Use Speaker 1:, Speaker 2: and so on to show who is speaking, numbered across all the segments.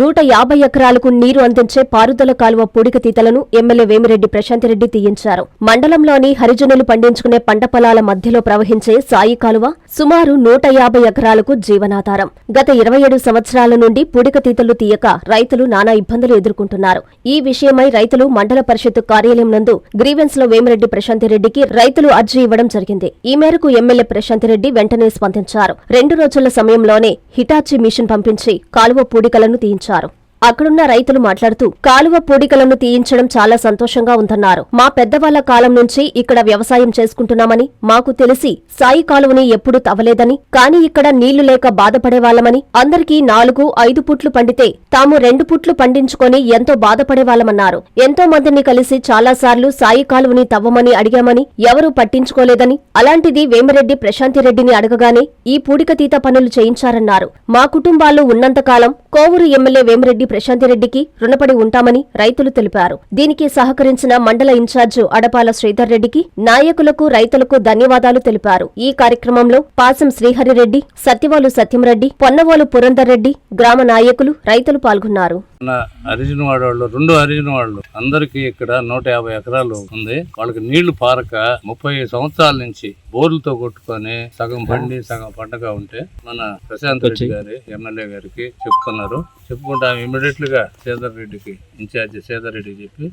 Speaker 1: నూట యాభై ఎకరాలకు నీరు అందించే పారుదల కాలువ పూడికతీతలను ఎమ్మెల్యే వేమిరెడ్డి ప్రశాంతిరెడ్డి తీయించారు. మండలంలోని హరిజనులు పండించుకునే పంట పొలాల మధ్యలో ప్రవహించే సాయి కాలువ సుమారు నూట యాభై ఎకరాలకు జీవనాధారం. గత ఇరవై ఏడు సంవత్సరాల నుండి పూడికతీతలు తీయక రైతులు నానా ఇబ్బందులు ఎదుర్కొంటున్నారు. ఈ విషయమై రైతులు మండల పరిషత్తు కార్యాలయం నందు గ్రీవెన్స్లో వేమిరెడ్డి ప్రశాంతిరెడ్డికి రైతులు అర్జీ ఇవ్వడం జరిగింది. ఈ మేరకు ఎమ్మెల్యే ప్రశాంతిరెడ్డి వెంటనే స్పందించారు. రెండు రోజుల సమయంలోనే హిటాచి మిషన్ పంపించి కాలువ పూడికలను తీయించారు. Pilipincharu. అక్కడున్న రైతులు మాట్లాడుతూ కాలువ పూడికలను తీయించడం చాలా సంతోషంగా ఉందన్నారు. మా పెద్దవాళ్ళ కాలం నుంచి ఇక్కడ వ్యవసాయం చేసుకుంటున్నామని మాకు తెలిసి సాయి కాలువని ఎప్పుడూ తవ్వలేదని కాని ఇక్కడ నీళ్ళు లేక బాధపడేవాళ్ళమని అందరికీ నాలుగు ఐదు పుట్లు పండితే తాము రెండు పుట్లు పండించుకొని ఎంతో బాధపడేవాళ్ళమన్నారు ఎంతో మందిని కలిసి చాలాసార్లు సాయి కాలువని తవ్వమని అడిగామని ఎవరూ పట్టించుకోలేదని అలాంటిది వేమిరెడ్డి ప్రశాంతిరెడ్డిని అడగగానే ఈ పూడికతీత పనులు చేయించారన్నారు. మా కుటుంబాలు ఉన్నంతకాలం కోవూరు ఎమ్మెల్యే వేమిరెడ్డి ప్రశాంతిరెడ్డికి రుణపడి ఉంటామని రైతులు తెలిపారు. దీనికి సహకరించిన మండల ఇన్ఛార్జు అడపాల శ్రీధర్ రెడ్డికి నాయకులకు రైతులకు ధన్యవాదాలు తెలిపారు. ఈ కార్యక్రమంలో పాసం శ్రీహరిరెడ్డి సత్యవాలు సత్యంరెడ్డి పొన్నవాలు పురందర్ రెడ్డి గ్రామ నాయకులు రైతులు పాల్గొన్నారు.
Speaker 2: మన హరిజన వాళ్ళు రెండు హరిజన వాళ్ళు అందరికి ఇక్కడ నూట యాభై ఎకరాలు ఉంది. వాళ్ళకి నీళ్ళు పారక ముప్పై సంవత్సరాల నుంచి బోర్లతో కొట్టుకొని సగం పండి సగం పండగ ఉంటే మన ప్రశాంత్ రెడ్డి గారి ఎమ్మెల్యే గారికి చెప్తున్నారు. చెప్పుకుంటే ఆమె ఇమీడియట్గా సేదర్ రెడ్డికి ఇన్ఛార్జి సేదర్ రెడ్డికి చెప్పి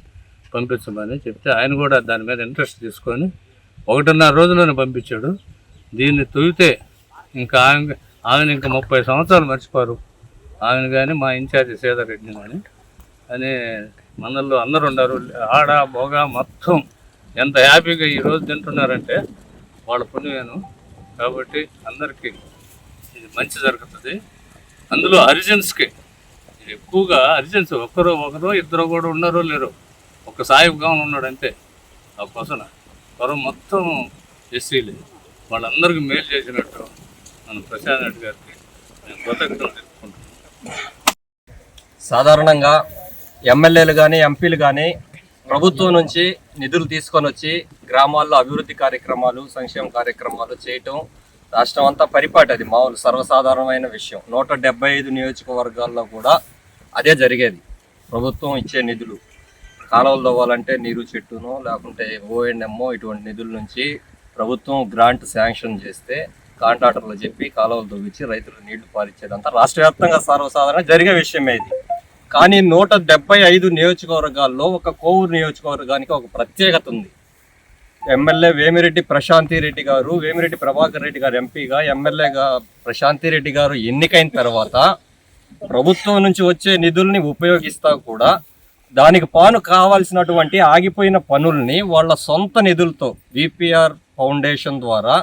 Speaker 2: పంపించమని చెప్తే ఆయన కూడా దాని మీద ఇంట్రెస్ట్ తీసుకొని ఒకటిన్నర రోజుల్లోనే పంపించాడు. దీన్ని తొలితే ఇంకా ఆమె ఆమెను ఇంకా ముప్పై సంవత్సరాలు మర్చిపోరు. ఆమెను కానీ మా ఇన్ఛార్జి సీతారెడ్డిని కానీ అని మనల్లో అందరు ఉన్నారు ఆడ బొగ మొత్తం ఎంత హ్యాపీగా ఈ రోజు తింటున్నారంటే వాళ్ళ పుణ్యమేను. కాబట్టి అందరికీ ఇది మంచి జరుగుతుంది. అందులో హరిజన్స్కి ఎక్కువగా హరిజన్స్ ఒకరు ఒకరు ఇద్దరు కూడా ఉన్నారో లేరు ఒక సాయిబుగా ఉన్నాడు అంతే ఆ కొసన పొరం మొత్తం ఎస్సీలే. వాళ్ళందరికీ మేలు చేసినట్టు మన ప్రశాంత్ రెడ్డి గారికి నేను కృతజ్ఞతలు
Speaker 3: సాధారణంగా ఎమ్మెల్యేలు కానీ ఎంపీలు కానీ ప్రభుత్వం నుంచి నిధులు తీసుకొని వచ్చి గ్రామాల్లో అభివృద్ధి కార్యక్రమాలు సంక్షేమ కార్యక్రమాలు చేయటం రాష్ట్రం అంతా పరిపాటి అది మామూలు సర్వసాధారణమైన విషయం. నూట డెబ్బై ఐదు నియోజకవర్గాల్లో కూడా అదే జరిగేది. ప్రభుత్వం ఇచ్చే నిధులు కాలువలు తవ్వాలంటే నీరు చెట్టును లేకుంటే ఓఎన్ఎంఓ ఇటువంటి నిధుల నుంచి ప్రభుత్వం గ్రాంట్ శాంక్షన్ చేస్తే కాంట్రాక్టర్లు చెప్పి కాలువలు తవ్వించి రైతులు నీళ్ళు పారిచ్చేదంతా రాష్ట్ర వ్యాప్తంగా సర్వసాధారణ జరిగే విషయమే ఇది. కానీ నూట డెబ్బై ఐదు నియోజకవర్గాల్లో ఒక కోవూరు నియోజకవర్గానికి ఒక ప్రత్యేకత ఉంది. ఎమ్మెల్యే వేమిరెడ్డి ప్రశాంతి రెడ్డి గారు వేమిరెడ్డి ప్రభాకర్ రెడ్డి గారు ఎంపీగా ఎమ్మెల్యేగా ప్రశాంతి రెడ్డి గారు ఎన్నికైన తర్వాత ప్రభుత్వం నుంచి వచ్చే నిధుల్ని ఉపయోగిస్తా కూడా దానికి పాను కావాల్సినటువంటి ఆగిపోయిన పనుల్ని వాళ్ళ సొంత నిధులతో విపిఆర్ ఫౌండేషన్ ద్వారా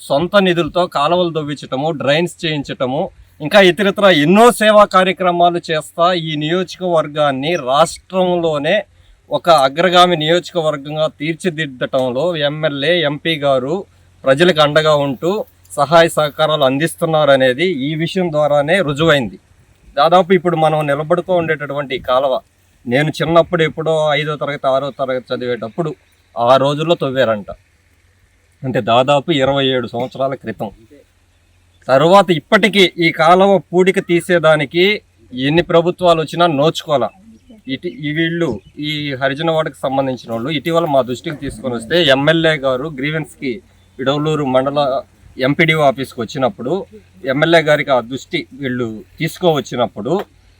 Speaker 3: సొంత నిధులతో కాలువలు దవ్వించటము డ్రైన్స్ చేయించటము ఇంకా ఇతరత్ర ఎన్నో సేవా కార్యక్రమాలు చేస్తా ఈ నియోజకవర్గాన్ని రాష్ట్రంలోనే ఒక అగ్రగామి నియోజకవర్గంగా తీర్చిదిద్దటంలో ఎమ్మెల్యే ఎంపీ గారు ప్రజలకు అండగా ఉంటూ సహాయ సహకారాలు అందిస్తున్నారనేది ఈ విషయం ద్వారానే రుజువైంది. దాదాపు ఇప్పుడు మనం నిలబడుతూ ఉండేటటువంటి కాలువ నేను చిన్నప్పుడు ఎప్పుడో ఐదో తరగతి ఆరో తరగతి చదివేటప్పుడు ఆ రోజుల్లో తవ్వారంట. అంటే దాదాపు ఇరవై ఏడు సంవత్సరాల క్రితం. తర్వాత ఇప్పటికీ ఈ కాలువ పూడిక తీసేదానికి ఎన్ని ప్రభుత్వాలు వచ్చినా నోచుకోవాలా. ఇటు ఈ వీళ్ళు ఈ హరిజనవాడకి సంబంధించిన వాళ్ళు ఇటీవల మా దృష్టికి తీసుకొని వస్తే ఎమ్మెల్యే గారు గ్రీవెన్స్కి ఇడవలూరు మండల ఎంపీడీఓ ఆఫీస్కి వచ్చినప్పుడు ఎమ్మెల్యే గారికి ఆ దృష్టి వీళ్ళు తీసుకోవచ్చినప్పుడు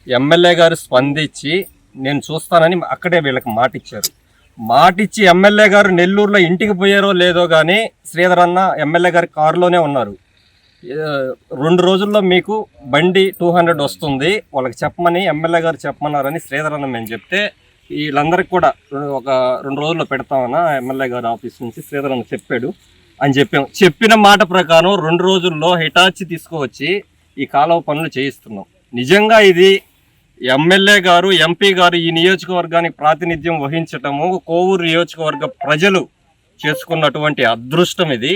Speaker 3: ఎమ్మెల్యే గారు స్పందించి నేను చూస్తానని అక్కడే వీళ్ళకి మాట ఇచ్చారు మాటిచ్చి ఎమ్మెల్యే గారు నెల్లూరులో ఇంటికి పోయారో లేదో కానీ శ్రీధర్ అన్న ఎమ్మెల్యే గారి కారులోనే ఉన్నారు. రెండు రోజుల్లో మీకు బండి టూ హండ్రెడ్ వస్తుంది. వాళ్ళకి చెప్పమని ఎమ్మెల్యే గారు చెప్పమన్నారని శ్రీధర్ అన్న మేము చెప్తే వీళ్ళందరికీ కూడా ఒక రెండు రోజుల్లో పెడతామన్న ఎమ్మెల్యే గారి ఆఫీస్ నుంచి శ్రీధర్ అన్న చెప్పాడు అని చెప్పాము చెప్పిన మాట ప్రకారం రెండు రోజుల్లో హిటాచి తీసుకువచ్చి ఈ కాలువ పనులు చేయిస్తున్నాం. నిజంగా ఇది ఎమ్మెల్యే గారు ఎంపీ గారు ఈ నియోజకవర్గానికి ప్రాతినిధ్యం వహించటము కోవూరు నియోజకవర్గ ప్రజలు చేసుకున్నటువంటి అదృష్టం ఇది.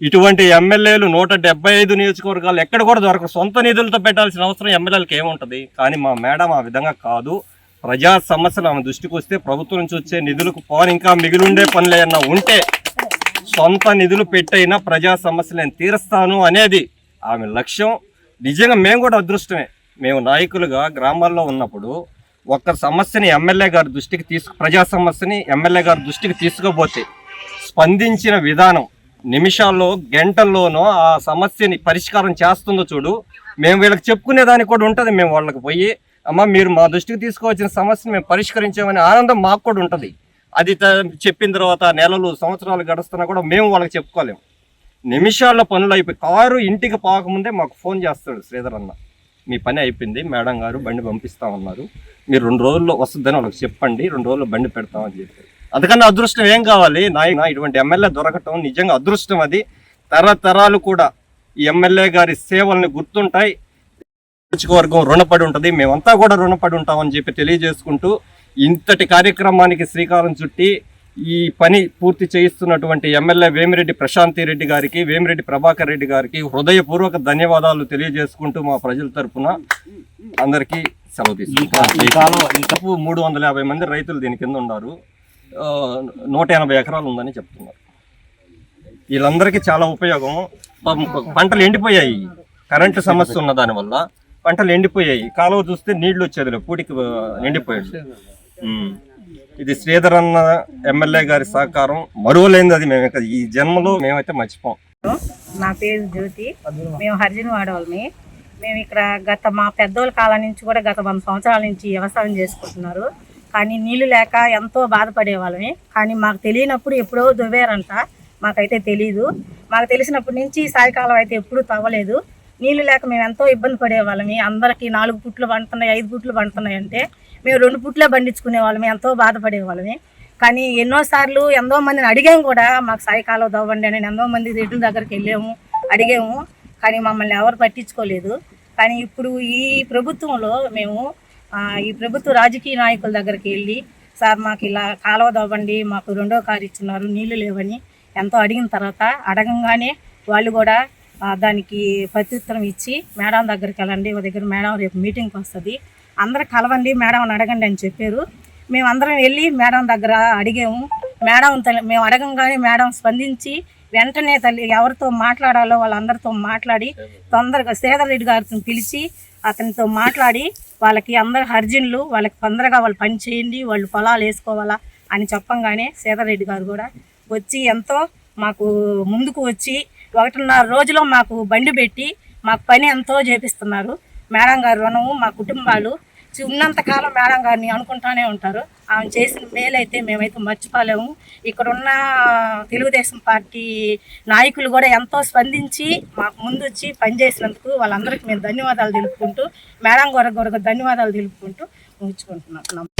Speaker 3: ఇటువంటి ఎమ్మెల్యేలు నూట డెబ్బై ఐదు నియోజకవర్గాలు ఎక్కడ కూడా దొరకరు సొంత నిధులతో పెట్టాల్సిన అవసరం ఎమ్మెల్యేలకు ఏముంటుంది? కానీ మా మేడం ఆ విధంగా కాదు. ప్రజా సమస్యలు ఆమె దృష్టికి వస్తే ప్రభుత్వం నుంచి వచ్చే నిధులకు పోని ఇంకా మిగిలిండే పనులు ఏమన్నా ఉంటే సొంత నిధులు పెట్టైనా ప్రజా సమస్యలు నేను తీరుస్తాను అనేది ఆమె లక్ష్యం. నిజంగా మేము కూడా అదృష్టమే. మేము నాయకులుగా గ్రామాల్లో ఉన్నప్పుడు ఒక్క సమస్యని ఎమ్మెల్యే గారి దృష్టికి తీసుకు ప్రజా సమస్యని ఎమ్మెల్యే గారి దృష్టికి తీసుకుపోతే స్పందించిన విధానం నిమిషాల్లో గంటల్లోనో ఆ సమస్యని పరిష్కారం చేస్తుందో చూడు మేము వీళ్ళకి చెప్పుకునే దానికి కూడా ఉంటుంది. మేము వాళ్ళకి పోయి అమ్మ మీరు మా దృష్టికి తీసుకోవాల్సిన సమస్యను మేము పరిష్కరించామని ఆనందం మాకు కూడా ఉంటుంది. అది త- చెప్పిన తర్వాత నెలలు సంవత్సరాలు గడుస్తున్నా కూడా మేము వాళ్ళకి చెప్పుకోలేము. నిమిషాల్లో పనులు అయిపోయి కారు ఇంటికి పోకముందే మాకు ఫోన్ చేస్తాడు శ్రీధర్ అన్న. మీ పని అయిపోయింది మేడం గారు బండి పంపిస్తా ఉన్నారు. మీరు రెండు రోజుల్లో వస్తుందని వాళ్ళకి చెప్పండి రెండు రోజుల్లో బండి పెడతామని చెప్పి అందుకని అదృష్టం ఏం కావాలి? నాయన ఇటువంటి ఎమ్మెల్యే దొరకటం నిజంగా అదృష్టం అది. తరతరాలు కూడా ఈ ఎమ్మెల్యే గారి సేవల్ని గుర్తుంటాయి. నియోజకవర్గం రుణపడి ఉంటుంది మేమంతా కూడా రుణపడి ఉంటామని చెప్పి తెలియజేసుకుంటూ ఇంతటి కార్యక్రమానికి శ్రీకారం చుట్టి ఈ పని పూర్తి చేయిస్తున్నటువంటి ఎమ్మెల్యే వేమిరెడ్డి ప్రశాంతి రెడ్డి గారికి వేమిరెడ్డి ప్రభాకర్ రెడ్డి గారికి హృదయపూర్వక ధన్యవాదాలు తెలియజేసుకుంటూ మా ప్రజల తరపున అందరికీ సెలవు తీసుకుంటాం ఇంతకు మూడు వందల యాభై మంది రైతులు దీని కింద ఉన్నారు. నూట ఎనభై ఎకరాలు ఉందని చెప్తున్నారు. వీళ్ళందరికీ చాలా ఉపయోగం. పంటలు ఎండిపోయాయి. కరెంటు సమస్య ఉన్న దానివల్ల పంటలు ఎండిపోయాయి. కాలువ చూస్తే నీళ్ళు వచ్చేది. పూడికి ఎండిపోయాడు. ఇది శ్రీధర్ అన్న ఎమ్మెల్యే గారి సహకారం. మరువలేనిది అది మేము. ఈ జన్మలో మేమైతే మర్చిపోం.
Speaker 4: నా పేరు జ్యోతి. మేము హరిజన్ వాడవాళ్ళని మేము ఇక్కడ గత మా పెద్దోళ్ళ కాలం నుంచి కూడా గత వంద సంవత్సరాల నుంచి వ్యవసాయం చేసుకుంటున్నారు. కానీ నీళ్ళు లేక ఎంతో బాధపడేవాళ్ళని కానీ మాకు తెలియనప్పుడు ఎప్పుడో దువ్వారంట. మాకైతే తెలియదు మాకు తెలిసినప్పటి నుంచి సాయంకాలం అయితే ఎప్పుడూ తవ్వలేదు. నీళ్ళు లేక మేము ఎంతో ఇబ్బంది పడేవాళ్ళమి అందరికీ నాలుగు పుట్లు పండుతున్నాయి ఐదు పుట్లు పండుతున్నాయి అంటే మేము రెండు పుట్లే పండించుకునే వాళ్ళం ఎంతో బాధపడే వాళ్ళమే కానీ ఎన్నోసార్లు ఎంతో మందిని అడిగాము కూడా మాకు సాయకాలం దవ్వండి అని. ఎంతో మంది రెడ్ల దగ్గరికి వెళ్ళాము అడిగాము కానీ మమ్మల్ని ఎవరు పట్టించుకోలేదు. కానీ ఇప్పుడు ఈ ప్రభుత్వంలో మేము ఈ ప్రభుత్వ రాజకీయ నాయకుల దగ్గరికి వెళ్ళి సార్ మాకు ఇలా కాలువ దవ్వండి మాకు రెండో కారు ఇచ్చున్నారు నీళ్ళు లేవని ఎంతో అడిగిన తర్వాత అడగంగానే వాళ్ళు కూడా దానికి ప్రత్యుత్తరం ఇచ్చి మేడం దగ్గరికి వెళ్ళండి ఒక దగ్గర మేడం రేపు మీటింగ్కి వస్తుంది అందరు కలవండి మేడం అడగండి అని చెప్పారు. మేము అందరం వెళ్ళి మేడం దగ్గర అడిగాము. మేడం తల్లి మేము అడగంగానే మేడం స్పందించి వెంటనే తల్లి ఎవరితో మాట్లాడాలో వాళ్ళందరితో మాట్లాడి తొందరగా శ్రీధర్ రెడ్డి గారితో పిలిచి అతనితో మాట్లాడి వాళ్ళకి అందరు హర్జన్లు వాళ్ళకి తొందరగా వాళ్ళు పని చేయండి వాళ్ళు పొలాలు వేసుకోవాలా అని చెప్పంగానే శ్రీధర్ రెడ్డి గారు కూడా వచ్చి ఎంతో మాకు ముందుకు వచ్చి ఒకటిన్నర రోజులో మాకు బండి పెట్టి మాకు పని ఎంతో చేపిస్తున్నారు. మేడం గారు రుణము మా కుటుంబాలు ఉన్నంతకాలం మేడం గారిని అనుకుంటానే ఉంటారు. ఆమె చేసిన మేలైతే మేమైతే మర్చిపోలేము. ఇక్కడున్న తెలుగుదేశం పార్టీ నాయకులు కూడా ఎంతో స్పందించి మాకు ముందు వచ్చి పనిచేసినందుకు వాళ్ళందరికీ మేము ధన్యవాదాలు తెలుపుకుంటూ మేడం గారికి ధన్యవాదాలు తెలుపుకుంటూ ఉంచుకుంటున్నాం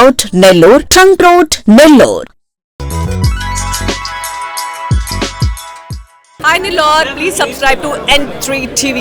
Speaker 5: out Nellore trunk road Nellore
Speaker 6: Hi Nilor, please subscribe to N3 TV.